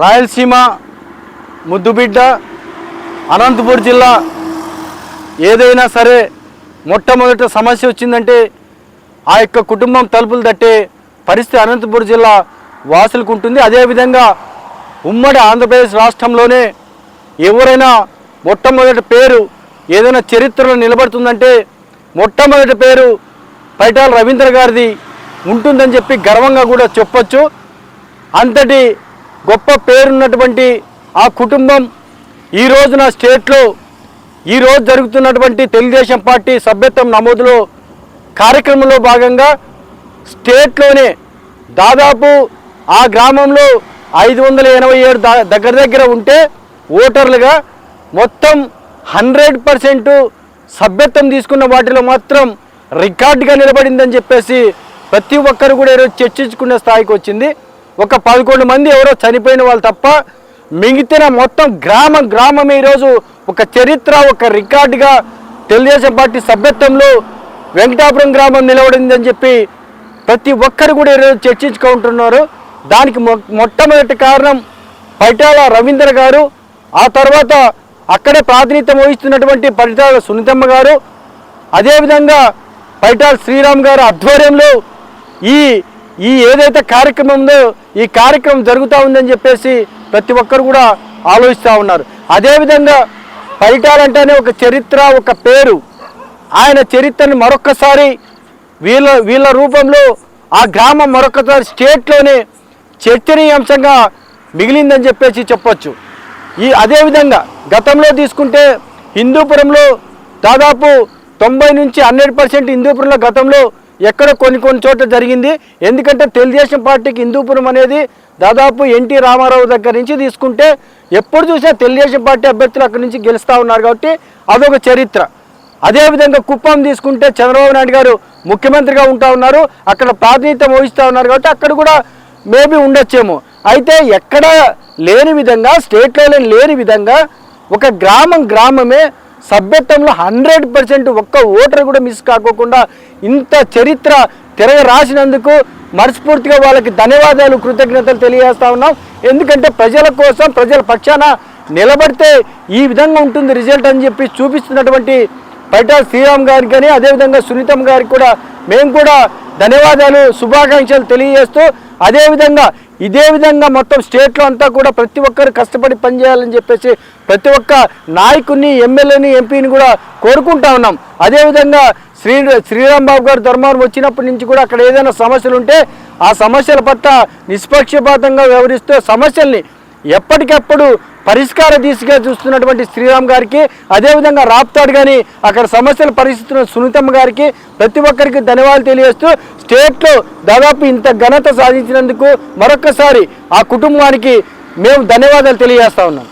రాయలసీమ ముద్దుబిడ్డ అనంతపూర్ జిల్లా ఏదైనా సరే మొట్టమొదట సమస్య వచ్చిందంటే ఆ యొక్క కుటుంబం తలుపులు తట్టే పరిస్థితి అనంతపూర్ జిల్లా వాసులకు ఉంటుంది. అదేవిధంగా ఉమ్మడి ఆంధ్రప్రదేశ్ రాష్ట్రంలోనే ఎవరైనా మొట్టమొదటి పేరు ఏదైనా చరిత్రలో నిలబడుతుందంటే మొట్టమొదటి పేరు పైటాల రవీంద్ర గారిది ఉంటుందని చెప్పి గర్వంగా కూడా చెప్పొచ్చు. అంతటి గొప్ప పేరున్నటువంటి ఆ కుటుంబం ఈ రోజున స్టేట్లో ఈరోజు జరుగుతున్నటువంటి తెలుగుదేశం పార్టీ సభ్యత్వం నమోదులో కార్యక్రమంలో భాగంగా స్టేట్లోనే దాదాపు ఆ గ్రామంలో ఐదు వందల ఎనభై ఏడు దా- దగ్గర దగ్గర ఉంటే ఓటర్లుగా మొత్తం హండ్రెడ్ పర్సెంట్ సభ్యత్వం తీసుకున్న వాటిలో మాత్రం రికార్డుగా నిలబడిందని చెప్పేసి ప్రతి ఒక్కరు కూడా ఈరోజు చర్చించుకునే స్థాయికి వచ్చింది. ఒక పదకొండు మంది ఎవరో చనిపోయిన వాళ్ళు తప్ప మిగిలిన మొత్తం గ్రామం గ్రామం ఈరోజు ఒక చరిత్ర ఒక రికార్డుగా తెలుగుదేశం పార్టీ సభ్యత్వంలో వెంకటాపురం గ్రామం నిలబడిందని చెప్పి ప్రతి ఒక్కరు కూడా ఈరోజు చర్చించుకుంటున్నారు. దానికి మొట్టమొదటి కారణం పైటాల రవీంద్ర గారు ఆ తర్వాత అక్కడే ప్రాతినిధ్యం వహిస్తున్నటువంటి పైటాల సునీతమ్మ గారు. అదేవిధంగా పైటాల శ్రీరామ్ గారు ఆధ్వర్యంలో ఈ ఈ ఏదైతే కార్యక్రమం ఉందో ఈ కార్యక్రమం జరుగుతూ ఉందని చెప్పేసి ప్రతి ఒక్కరు కూడా ఆలోచిస్తూ ఉన్నారు. అదేవిధంగా పైటాలంటేనే ఒక చరిత్ర ఒక పేరు. ఆయన చరిత్రని మరొక్కసారి వీళ్ళ వీళ్ళ రూపంలో ఆ గ్రామం మరొకసారి స్టేట్లోనే చర్చనీయాంశంగా మిగిలిందని చెప్పేసి చెప్పొచ్చు. ఈ అదేవిధంగా గతంలో తీసుకుంటే హిందూపురంలో దాదాపు తొంభై నుంచి హండ్రెడ్ పర్సెంట్ హిందూపురంలో గతంలో ఎక్కడ కొన్ని కొన్ని చోట్ల జరిగింది. ఎందుకంటే తెలుగుదేశం పార్టీకి హిందూపురం అనేది దాదాపు ఎన్టీ రామారావు దగ్గర నుంచి తీసుకుంటే ఎప్పుడు చూసినా తెలుగుదేశం పార్టీ అభ్యర్థులు అక్కడి నుంచి గెలుస్తూ ఉన్నారు కాబట్టి అదొక చరిత్ర. అదేవిధంగా కుప్పం తీసుకుంటే చంద్రబాబు నాయుడు గారు ముఖ్యమంత్రిగా ఉంటా ఉన్నారు. అక్కడ ప్రాతినిధ్యం వహిస్తూ ఉన్నారు కాబట్టి అక్కడ కూడా మేబీ ఉండొచ్చేమో. అయితే ఎక్కడ లేని విధంగా స్టేట్లో లేని విధంగా ఒక గ్రామం గ్రామమే సభ్యత్వంలో హండ్రెడ్ పర్సెంట్ ఒక్క ఓటర్ కూడా మిస్ కాకోకుండా ఇంత చరిత్ర తిరగ రాసినందుకు మనస్ఫూర్తిగా వాళ్ళకి ధన్యవాదాలు కృతజ్ఞతలు తెలియజేస్తా ఉన్నాం. ఎందుకంటే ప్రజల కోసం ప్రజల పక్షాన నిలబడితే ఈ విధంగా ఉంటుంది రిజల్ట్ అని చెప్పి చూపిస్తున్నటువంటి పైటా శ్రీరామ్ గారికి కానీ అదేవిధంగా సునీతం గారికి కూడా మేము కూడా ధన్యవాదాలు శుభాకాంక్షలు తెలియజేస్తూ అదేవిధంగా ఇదే విధంగా మొత్తం స్టేట్లో అంతా కూడా ప్రతి ఒక్కరు కష్టపడి పనిచేయాలని చెప్పేసి ప్రతి ఒక్క నాయకుడిని ఎమ్మెల్యేని ఎంపీని కూడా కోరుకుంటా ఉన్నాం. అదేవిధంగా శ్రీ శ్రీరామ్ బాబు గారు ధర్మవరం వచ్చినప్పటి నుంచి కూడా అక్కడ ఏదైనా సమస్యలు ఉంటే ఆ సమస్యల పట్ల నిష్పక్షపాతంగా వ్యవహరిస్తూ సమస్యల్ని ఎప్పటికప్పుడు పరిష్కార దిశగా చూస్తున్నటువంటి శ్రీరామ్ గారికి అదేవిధంగా రాప్తాడు కానీ అక్కడ సమస్యలు పరిస్థితున్న సునీతమ్మ గారికి ప్రతి ఒక్కరికి ధన్యవాదాలు తెలియజేస్తూ స్టేట్లో దాదాపు ఇంత ఘనత సాధించినందుకు మరొక్కసారి ఆ కుటుంబానికి మేము ధన్యవాదాలు తెలియజేస్తా ఉన్నాం.